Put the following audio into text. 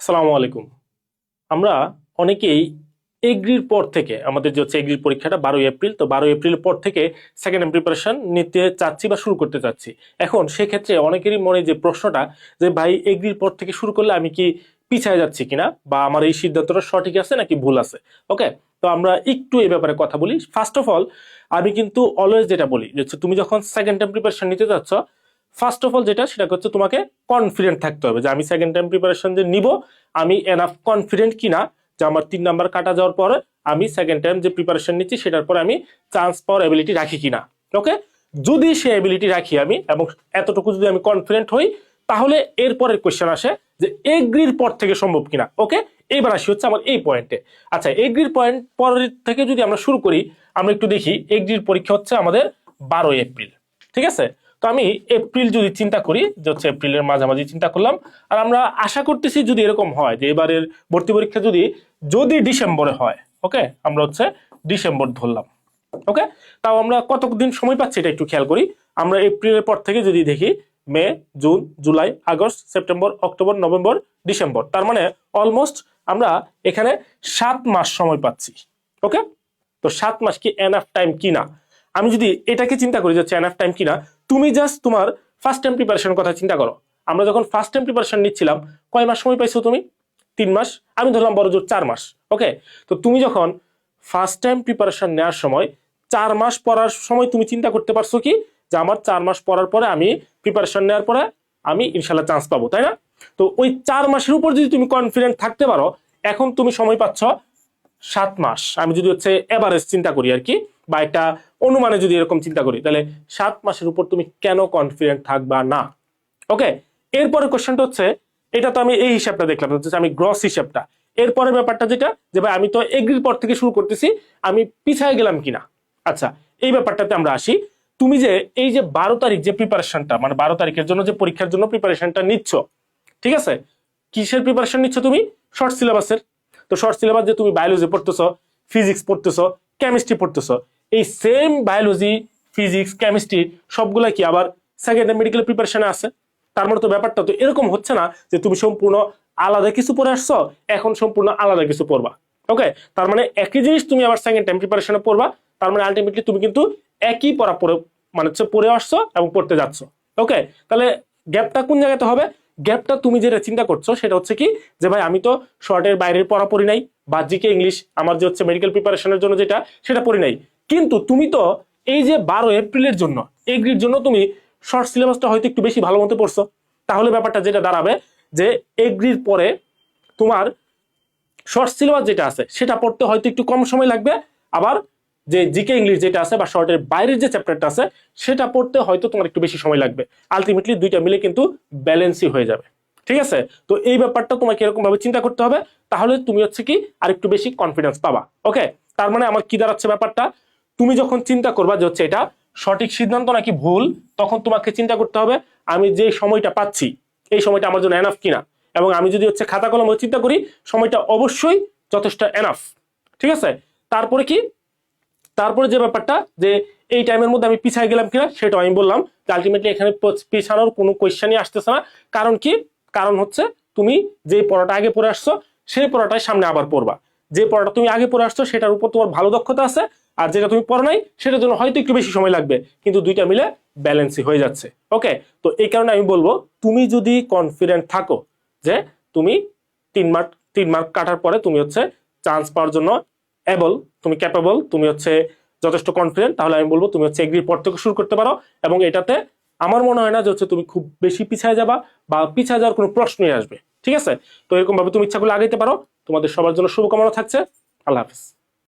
আসসালামু আলাইকুম। আমরা অনেকেই এগ্রির পর থেকে, আমাদের যে হচ্ছে এগ্রির পরীক্ষাটা বারোই এপ্রিল, তো বারোই এপ্রিলের পর থেকে সেকেন্ড টাইম প্রিপারেশন নিতে চাচ্ছি বা শুরু করতে চাচ্ছি। এখন সেক্ষেত্রে অনেকেরই মনে যে প্রশ্নটা যে, ভাই, এগ্রির পর থেকে শুরু করলে আমি কি পিছায় যাচ্ছি কিনা? বা আমার এই সিদ্ধান্তটা সঠিক আছে নাকি ভুল আছে? ওকে তো আমরা একটু এই ব্যাপারে কথা বলি। ফার্স্ট অফ অল আমি কিন্তু অলওয়েজ যেটা বলি, যে তুমি যখন সেকেন্ড টাইম প্রিপারেশন নিতে যাচ্ছ ফার্স্ট অফ অল যেটা, সেটা হচ্ছে তোমাকে কনফিডেন্ট থাকতে হবে যে আমি সেকেন্ড টাইম প্রিপারেশন যে নিব, আমি এনাফ কনফিডেন্ট কিনা, যে আমার তিন নাম্বার কাটা যাওয়ার পরে আমি সেকেন্ড টাইম যে প্রিপারেশন নিচ্ছি, সেটার পরে আমি চান্স পাওয়ার এবিলিটি রাখি কিনা। ওকে যদি সে এবিলিটি রাখি আমি, এবং এতটুকু যদি আমি কনফিডেন্ট হই, তাহলে এরপরের কোয়েশ্চেন আসে যে এগ্রির পর থেকে সম্ভব কিনা। ওকে এইবার আসি হচ্ছে আমার এই পয়েন্টে আচ্ছা এগ্রির পয়েন্ট পরের থেকে যদি আমরা শুরু করি, আমরা একটু দেখি এগ্রির পরীক্ষা হচ্ছে আমাদের বারোই এপ্রিল। ঠিক আছে? তো আমি এপ্রিল যদি চিন্তা করি, যে হচ্ছে এপ্রিলের মাঝামাঝি চিন্তা করলাম, আর আমরা আশা করতেছি যদি এরকম হয়, যে এবারের ভর্তি পরীক্ষা যদি যদি ডিসেম্বরে হয় ওকে আমরা হচ্ছে ডিসেম্বর ধরলাম ওকে তাও আমরা কতদিন সময় পাচ্ছি এটা একটু খেয়াল করি। আমরা এপ্রিলের পর থেকে যদি দেখি, May, June, July, August, September, October, November, December, তার মানে অলমোস্ট আমরা এখানে সাত মাস সময় পাচ্ছি ওকে তো সাত মাস কি এনাফ টাইম কিনা? আমি যদি এটাকে চিন্তা করি যে হচ্ছে এনাফ টাইম কিনা তুমি জাস্ট তোমার ফার্স্ট টাইম প্রিপারেশনের কথা চিন্তা করো। আমরা যখন ফার্স্ট টাইম প্রিপারেশন নিচ্ছিলাম, কয় মাস সময় পাইছো তুমি? তিন মাস। আমি ধরলাম বড় জোর চার মাস ওকে তো তুমি যখন ফার্স্ট টাইম প্রিপারেশন নেওয়ার সময়, চার মাস পড়ার সময় তুমি চিন্তা করতে পারছ কি? যে আমার চার মাস পড়ার পরে আমি প্রিপারেশন নেওয়ার পরে আমি ইনশাল্লাহ চান্স পাবো, তাই না? তো ওই চার মাসের উপর যদি তুমি কনফিডেন্ট থাকতে পারো, এখন তুমি সময় পাচ্ছ সাত মাস। আমি যদি হচ্ছে এভারেজ চিন্তা করি আর কি, বা একটা অনুমানে যদি এরকম চিন্তা করি, তাহলে সাত মাসের উপর তুমি কেন কনফিডেন্ট থাকবা না? ওকে এরপরে কোশ্চেনটা হচ্ছে, এটা তো আমি এই হিসাবটা দেখলাম হচ্ছে আমি গ্রস হিসাবটা। এরপরে ব্যাপারটা যেটা, যে ভাই, আমি তো এগ্রির পর থেকে শুরু করতেছি, আমি পিছায় গেলাম কিনা? আচ্ছা এই ব্যাপারটাতে আমরা আসি। তুমি যে এই যে বারো তারিখ যে প্রিপারেশনটা মানে বারো তারিখের জন্য যে পরীক্ষার জন্য প্রিপারেশনটা নিচ্ছ, ঠিক আছে? কিসের প্রিপারেশন নিচ্ছ তুমি? শর্ট সিলেবাসের তো শর্ট সিলেবাস যে তুমি বায়োলজি পড়তেছ ফিজিক্স পড়তেছ কেমিস্ট্রি পড়তেছ। এই সেম বায়োলজি ফিজিক্স কেমিস্ট্রি সবগুলা কি আবার সেকেন্ড মেডিকেল প্রিপারেশনে আছে? তার মানে তো ব্যাপারটা তো এরকম হচ্ছে না যে তুমি সম্পূর্ণ আলাদা কিছু পড়ে আসছো, এখন সম্পূর্ণ আলাদা কিছু পড়বা। ওকে তার মানে একই জিনিস তুমি আবার সেকেন্ড টাইম প্রিপারেশনে পড়বা, তার মানে আলটিমেটলি তুমি কিন্তু একই পড়া পড়ে মানে হচ্ছে পড়ে আসছো এবং পড়তে যাচ্ছ। ওকে তাহলে গ্যাপটা কোন জায়গাতে হবে? গ্যাপটা তুমি যেটা চিন্তা করছ সেটা হচ্ছে কি, যে ভাই আমি তো শর্টের বাইরের পড়া পড়ি নাই বা জিকে ইংলিশ আমার যে হচ্ছে মেডিকেল প্রিপারেশনের জন্য যেটা, সেটা পড়ি নাই। কিন্তু তুমি তো এই যে বারো এপ্রিলের জন্য, এগ্রির জন্য তুমি শর্ট সিলেবাসটা হয়তো একটু বেশি ভালো মতো পড়ছো। তাহলে ব্যাপারটা যেটা দাঁড়াবে যে এগ্রির পরে তোমার শর্ট সিলেবাস যেটা আছে, সেটা পড়তে হয়তো একটু কম সময় লাগবে। আবার যে জিকে ইংলিশ যেটা আছে বা শর্টের বাইরের যে চ্যাপ্টারটা আছে, সেটা পড়তে হয়তো তোমার একটু বেশি সময় লাগবে। আলটিমেটলি দুইটা মিলে কিন্তু ব্যালেন্সই হয়ে যাবে। ঠিক আছে? তো এই ব্যাপারটা তোমাকে এরকম ভাবে চিন্তা করতে হবে। তাহলে তুমি হচ্ছে কি আর একটু বেশি কনফিডেন্স পাবা। ওকে তার মানে আমার কি দাঁড়াচ্ছে ব্যাপারটা? তুমি যখন চিন্তা করবা যে হচ্ছে এটা সঠিক সিদ্ধান্ত নাকি ভুল, তখন তোমাকে চিন্তা করতে হবে, আমি যে সময়টা পাচ্ছি, এই সময়টা আমার জন্য এনাফ কিনা? এবং আমি যদি হচ্ছে খাতা কলম চিন্তা করি, সময়টা অবশ্যই যথেষ্ট এনাফ ঠিক আছে? তারপরে কি? তারপরে যে ব্যাপারটা যে এই টাইমের মধ্যে আমি পিছায় গেলাম কিনা সেটা আমি বললাম যে আলটিমেটলি এখানে পিছানোর কোনো কোয়েশ্চেনই আসতেছে না। কারণ কি? কারণ হচ্ছে তুমি যে পড়াটা আগে পড়ে আসছো, সেই পড়াটাই সামনে আবার পড়বা। যে পড়াটা তুমি আগে পড়ে আসছো, সেটার উপর তোমার ভালো দক্ষতা আছে, আর যেটা তুমি পড়ো নাই, সেটার জন্য হয়তো একটু বেশি সময় লাগবে। কিন্তু দুইটা মিলে ব্যালেন্সই হয়ে যাচ্ছে। ওকে তো এই কারণে আমি বলব, তুমি যদি কনফিডেন্ট থাকো যে তুমি তিন মার্ক তিন মার্ক কাটার পরে তুমি হচ্ছে চান্স পাওয়ার জন্য এবল তুমি ক্যাপেবল তুমি হচ্ছে যথেষ্ট কনফিডেন্ট তাহলে আমি বলব তুমি হচ্ছে এগ্রির পর থেকে শুরু করতে পারো। এবং এটাতে আমার মনে হয় না যে হচ্ছে তুমি খুব বেশি পিছায় যাবা বা পিছায় যাওয়ার কোনো প্রশ্নই আসবে। ঠিক আছে? তো এরকম ভাবে তুমি ইচ্ছা আগাইতে পারো। তোমাদের সবার জন্য শুভকামনা থাকছে। আল্লাহ হাফিজ।